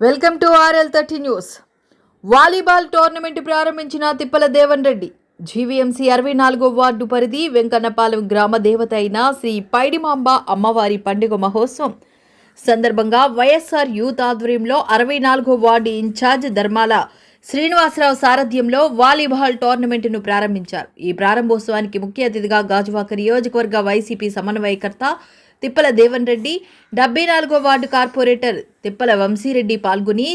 Welcome to RL thirty news. Volleyball tournament ప్రారంభించిన తిప్పల Devan Reddy. GVMC అరవై నాలుగో వార్డు పరిధి వెంకన్నపాలెం గ్రామ దేవత అయిన శ్రీ పైడిమాంబ అమ్మవారి పండుగ మహోత్సవం. సందర్భంగా వైఎస్ఆర్ యూత్ ఆధ్వర్యంలో అరవై నాలుగో వార్డు ఇన్ఛార్జ్ ధర్మాల శ్రీనివాసరావు సారథ్యంలో వాలీబాల్ టోర్నమెంట్ను ప్రారంభించారు. ఈ ప్రారంభోత్సవానికి ముఖ్య అతిథిగా గాజువాక నియోజకవర్గ వైసీపీ సమన్వయకర్త తిప్పల దేవన్ రెడ్డి డెబ్బై నాలుగో వార్డు కార్పొరేటర్ తిప్పల వంశీరెడ్డి పాల్గొని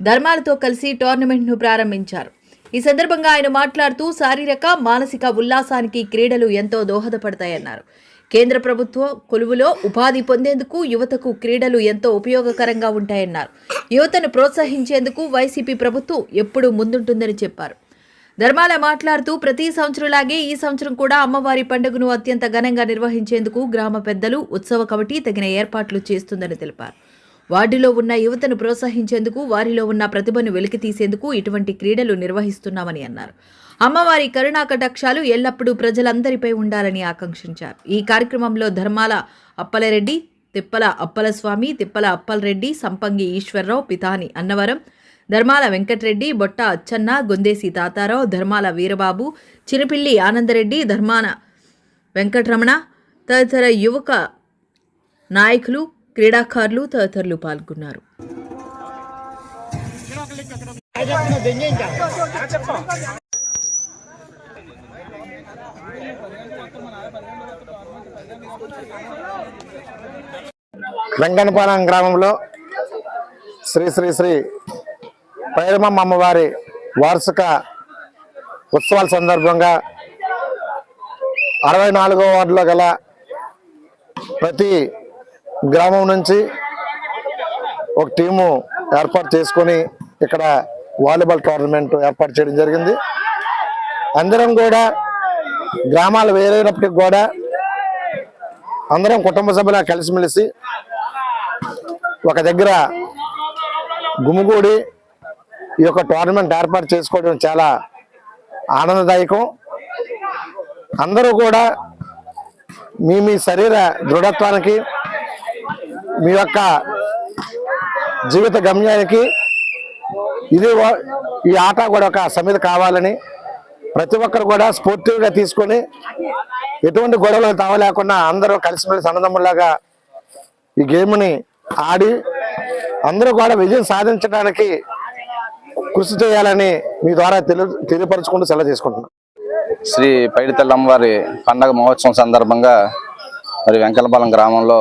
ధర్మాలతో కలిసి టోర్నమెంట్ను ప్రారంభించారు. ఈ సందర్భంగా ఆయన మాట్లాడుతూ శారీరక మానసిక ఉల్లాసానికి క్రీడలు ఎంతో దోహదపడతాయన్నారు. కేంద్ర ప్రభుత్వ కొలువులో ఉపాధి పొందేందుకు యువతకు క్రీడలు ఎంతో ఉపయోగకరంగా ఉంటాయన్నారు. యువతను ప్రోత్సహించేందుకు వైసీపీ ప్రభుత్వం ఎప్పుడూ ముందుంటుందని చెప్పారు. ధర్మాల మాట్లాడుతూ ప్రతి సంవత్సరంలాగే ఈ సంవత్సరం కూడా అమ్మవారి పండుగను అత్యంత ఘనంగా నిర్వహించేందుకు గ్రామ పెద్దలు ఉత్సవ కమిటీ తగిన ఏర్పాట్లు చేస్తుందని తెలిపారు. వార్డులో ఉన్న యువతను ప్రోత్సహించేందుకు వారిలో ఉన్న ప్రతిభను వెలికితీసేందుకు ఇటువంటి క్రీడలు నిర్వహిస్తున్నామని అన్నారు. అమ్మవారి కరుణాకటాక్షాలు ఎల్లప్పుడూ ప్రజలందరిపై ఉండాలని ఆకాంక్షించారు. ఈ కార్యక్రమంలో ధర్మాల అప్పలరెడ్డి తిప్పల అప్పలస్వామి తిప్పల అప్పలరెడ్డి సంపంగి ఈశ్వరరావు పితాని అన్నవరం ధర్మాల వెంకటరెడ్డి బొట్ట అచ్చన్న గొందేసి తాతారావు ధర్మాల వీరబాబు చిరుపిల్లి ఆనందరెడ్డి ధర్మాన వెంకటరమణ తదితర యువక నాయకులు క్రీడాకారులు తదితరులు పాల్గొన్నారు. వెంకటపాలెం గ్రామంలో శ్రీ శ్రీ శ్రీ పైరమ్మ అమ్మవారి వార్షిక ఉత్సవాల సందర్భంగా అరవై నాలుగో వార్డులో గల ప్రతి గ్రామం నుంచి ఒక టీము ఏర్పాటు చేసుకొని ఇక్కడ వాలీబాల్ టోర్నమెంట్ ఏర్పాటు చేయడం జరిగింది. అందరం కూడా గ్రామాలు వేరైనప్పటికి కూడా అందరం కుటుంబ సభ్యుల కలిసిమెలిసి ఒక దగ్గర గుమిగూడి ఈ యొక్క టోర్నమెంట్ ఏర్పాటు చేసుకోవడం చాలా ఆనందదాయకం. అందరూ కూడా మీ మీ శరీర దృఢత్వానికి మీ యొక్క జీవిత గమ్యానికి ఇది ఈ ఆట కూడా ఒక సమితి కావాలని ప్రతి ఒక్కరు కూడా స్పోర్టివ్గా తీసుకొని ఎటువంటి గొడవలు తావలేకుండా అందరూ కలిసిమెలిసి అన్నదమ్ములాగా ఈ గేమ్ని ఆడి అందరూ కూడా విజయం సాధించడానికి కృషి చేయాలని మీ ద్వారా తెలియపరచుకుంటూ సెలవు తీసుకుంటున్నాను శ్రీ పైడితల్లి అమ్మవారి పండగ మహోత్సవం సందర్భంగా మరి వెంకలపాలెం గ్రామంలో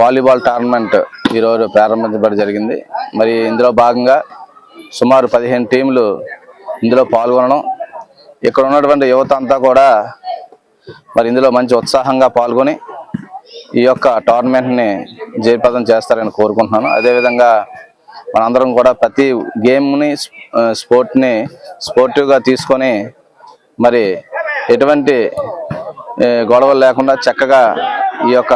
వాలీబాల్ టోర్నమెంట్ ఈరోజు ప్రారంభించబడి జరిగింది. మరి ఇందులో భాగంగా సుమారు పదిహేను టీంలు ఇందులో పాల్గొనడం ఇక్కడ ఉన్నటువంటి యువత అంతా కూడా మరి ఇందులో మంచి ఉత్సాహంగా పాల్గొని ఈ యొక్క టోర్నమెంట్ని జయప్రదం చేస్తారని కోరుకుంటున్నాను. అదేవిధంగా మనందరం కూడా ప్రతి గేమ్ని స్పోర్ట్ని స్పోర్టివ్గా తీసుకొని మరి ఎటువంటి గొడవలు లేకుండా చక్కగా ఈ యొక్క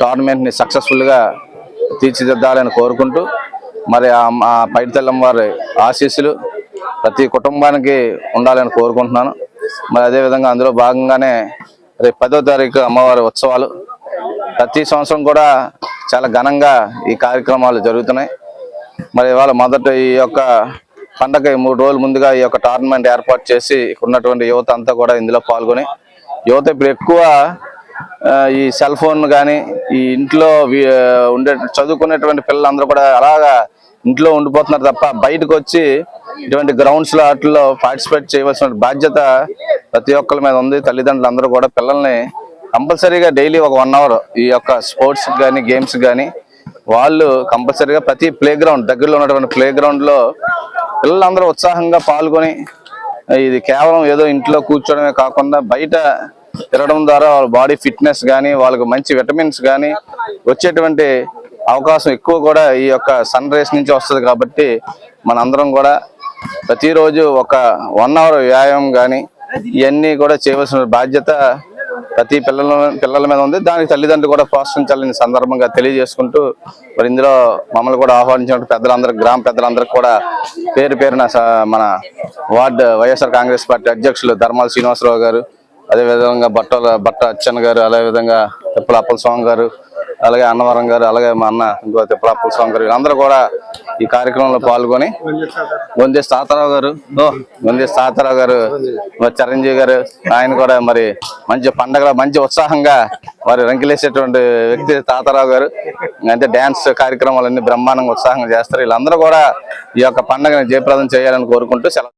టోర్నమెంట్ని సక్సెస్ఫుల్గా తీర్చిదిద్దాలని కోరుకుంటూ మరి ఆ పైడితెల్లం వారి ఆశీస్సులు ప్రతి కుటుంబానికి ఉండాలని కోరుకుంటున్నాను. మరి అదేవిధంగా అందులో భాగంగానే రేపు పదో తారీఖు అమ్మవారి ఉత్సవాలు. ప్రతి సంవత్సరం కూడా చాలా ఘనంగా ఈ కార్యక్రమాలు జరుగుతున్నాయి. మరి ఇవాళ మొదట ఈ యొక్క పండగ మూడు రోజుల ముందుగా ఈ యొక్క టోర్నమెంట్ ఏర్పాటు చేసి ఉన్నటువంటి యువత అంతా కూడా ఇందులో పాల్గొని యువత ఇప్పుడు ఎక్కువ ఈ సెల్ ఫోన్ కానీ ఈ ఇంట్లో ఉండే చదువుకునేటువంటి పిల్లలందరూ కూడా అలాగా ఇంట్లో ఉండిపోతున్నారు తప్ప బయటకు వచ్చి ఇటువంటి గ్రౌండ్స్లో ఆటల్లో వాటిల్లో పార్టిసిపేట్ చేయవలసిన బాధ్యత ప్రతి ఒక్కరి మీద ఉంది. తల్లిదండ్రులు అందరూ కూడా పిల్లల్ని కంపల్సరీగా డైలీ ఒక వన్ అవర్ ఈ యొక్క స్పోర్ట్స్ కానీ గేమ్స్కి కానీ వాళ్ళు కంపల్సరీగా ప్రతి ప్లే గ్రౌండ్ దగ్గరలో ఉన్నటువంటి ప్లే గ్రౌండ్లో పిల్లలందరూ ఉత్సాహంగా పాల్గొని ఇది కేవలం ఏదో ఇంట్లో కూర్చోడమే కాకుండా బయట తిరగడం ద్వారా వాళ్ళ బాడీ ఫిట్నెస్ కానీ వాళ్ళకు మంచి విటమిన్స్ కానీ వచ్చేటువంటి అవకాశం ఎక్కువ కూడా ఈ యొక్క సన్ రైస్ నుంచి వస్తుంది కాబట్టి మనందరం కూడా ప్రతిరోజు ఒక వన్ అవర్ వ్యాయామం కానీ ఇవన్నీ కూడా చేయవలసిన బాధ్యత ప్రతి పిల్లల పిల్లల మీద ఉంది. దానికి తల్లిదండ్రులు కూడా ప్రోత్సహించాలని సందర్భంగా తెలియజేసుకుంటూ మరి ఇందులో మమ్మల్ని కూడా ఆహ్వానించిన పెద్దలందరూ గ్రామ పెద్దలందరికీ కూడా పేరు పేరున స- మన వార్డు వైఎస్ఆర్ కాంగ్రెస్ పార్టీ అధ్యక్షులు ధర్మాల శ్రీనివాసరావు గారు అదేవిధంగా బట్టల బట్ట అచ్చన్ గారు అదేవిధంగా తిప్పలాపల స్వామి గారు అలాగే అన్నవరం గారు అలాగే మా అన్న ఇంకో తిప్పలాపల స్వామి గారు అందరూ కూడా ఈ కార్యక్రమంలో పాల్గొని గొందేశ్ తాతారావు గారు ఓ తాతారావు గారు మరి చిరంజీవి గారు ఆయన కూడా మరి మంచి పండగ మంచి ఉత్సాహంగా మరి రంకిలేసేటువంటి వ్యక్తి తాతారావు గారు. అంటే డ్యాన్స్ కార్యక్రమాలన్నీ బ్రహ్మాండంగా ఉత్సాహంగా చేస్తారు. వీళ్ళందరూ కూడా ఈ యొక్క పండుగని జయప్రదం చేయాలని కోరుకుంటూ సెలవు